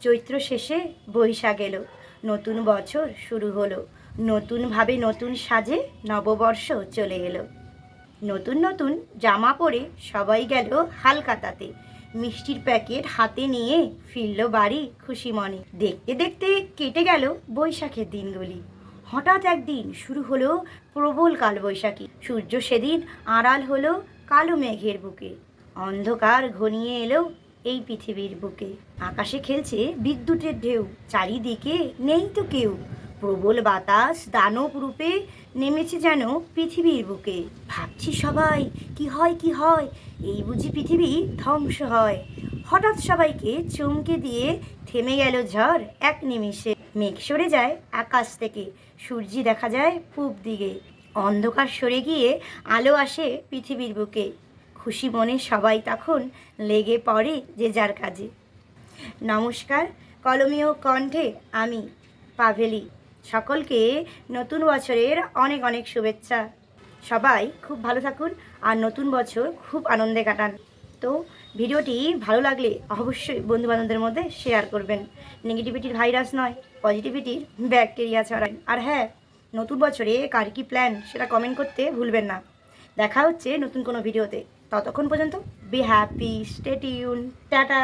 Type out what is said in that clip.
চৈত্র শেষে বৈশাখ এলো। নতুন বছর শুরু হলো। নতুনভাবে নতুন সাজে নববর্ষ চলে এলো। নতুন নতুন জামা পরে সবাই গেল হালকাতাতে। মিষ্টির প্যাকেট হাতে নিয়ে ফিরল বাড়ি খুশি মনে। দেখতে দেখতে কেটে গেল বৈশাখের দিনগুলি। হঠাৎ একদিন শুরু হলো প্রবল কালবৈশাখী। সূর্য সেদিন আড়াল হলো কালো মেঘের বুকে। অন্ধকার ঘনিয়ে এলো এই পৃথিবীর বুকে। আকাশে খেলছে বিদ্যুতের ঢেউ। চারিদিকে নেই তো কেউ। প্রবল বাতাস দানব রূপে নেমেছে যেন পৃথিবীর বুকে। ভাবছি সবাই, কি হয় কি হয়? এই বুঝি পৃথিবী ধ্বংস হয়। হঠাৎ সবাইকে চমকে দিয়ে থেমে গেল ঝড় এক নিমিষে। মেঘ সরে যায় আকাশ থেকে। সূর্যি দেখা যায় পূব দিকে। অন্ধকার সরে গিয়ে আলো আসে পৃথিবীর বুকে। খুশি মনে সবাই তখন লেগে পড়ে যে যার কাজে। নমস্কার, কলমীয় কণ্ঠে আমি পাভেলি। সকলকে নতুন বছরের অনেক অনেক শুভেচ্ছা। সবাই খুব ভালো থাকুন আর নতুন বছর খুব আনন্দে কাটান। তো ভিডিওটি ভালো লাগলে অবশ্যই বন্ধুবান্ধবদের মধ্যে শেয়ার করবেন। নেগেটিভিটির ভাইরাস নয় পজিটিভিটির ব্যাকটেরিয়া ছড়ায় আর হ্যাঁ নতুন বছরে কার কী প্ল্যান সেটা কমেন্ট করতে ভুলবেন না। দেখা হচ্ছে নতুন কোনো ভিডিওতে ততক্ষণ পর্যন্ত বি হ্যাপি স্টেটিউন টাটা!